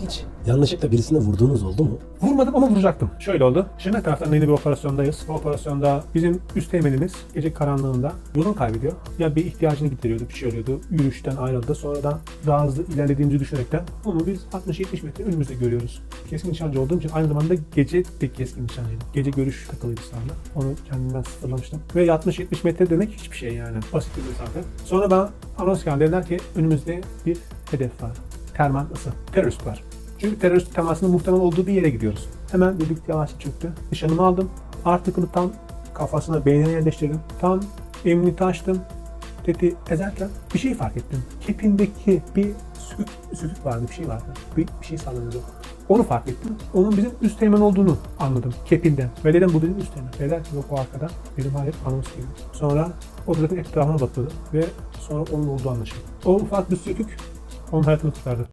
Hiç yanlışlıkla birisine vurduğunuz oldu mu? Vurmadım ama vuracaktım. Şöyle oldu. Şimdi taraftan yeni bir operasyondayız. Bu operasyonda bizim üst teğmenimiz gece karanlığında yolunu kaybediyor. Ya bir ihtiyacını gideriyordu, bir şey oluyordu. Yürüyüşten ayrıldı. Sonradan daha hızlı ilerlediğimizi düşünerekten onu biz 60-70 metre önümüzde görüyoruz. Keskin nişancı olduğum için aynı zamanda gece de keskin nişancıydım. Gece görüş takılıydı sahne. Onu kendimden sıfırlamıştım. Ve 60-70 metre demek hiçbir şey yani. Basit bir mesafe. Sonra ben anons geldi. Dediler ki önümüzde bir hedef var. Termal ısı. Terörist var. Çünkü terörist temasının muhtemel olduğu bir yere gidiyoruz. Hemen birlikte yavaşça çöktü. Nişanımı aldım. Artıkını tam kafasına, beynine yerleştirdim. Tam emniyeti açtım. Teti ezerken bir şey fark ettim. Kepindeki bir sükük, sükük vardı, bir şey vardı. Bir, bir şey sallanıyordu. Onu fark ettim. Onun bizim üst teğmen olduğunu anladım kepinden. Ve dedim bu benim üst teğmen. Dediler ki yok o arkada. Dedim hayır anons gibi. Sonra o zaten etrafına bakıyordu ve sonra onun olduğu anlaşıldı. O ufak bir sükük onun hayatını kurtardı.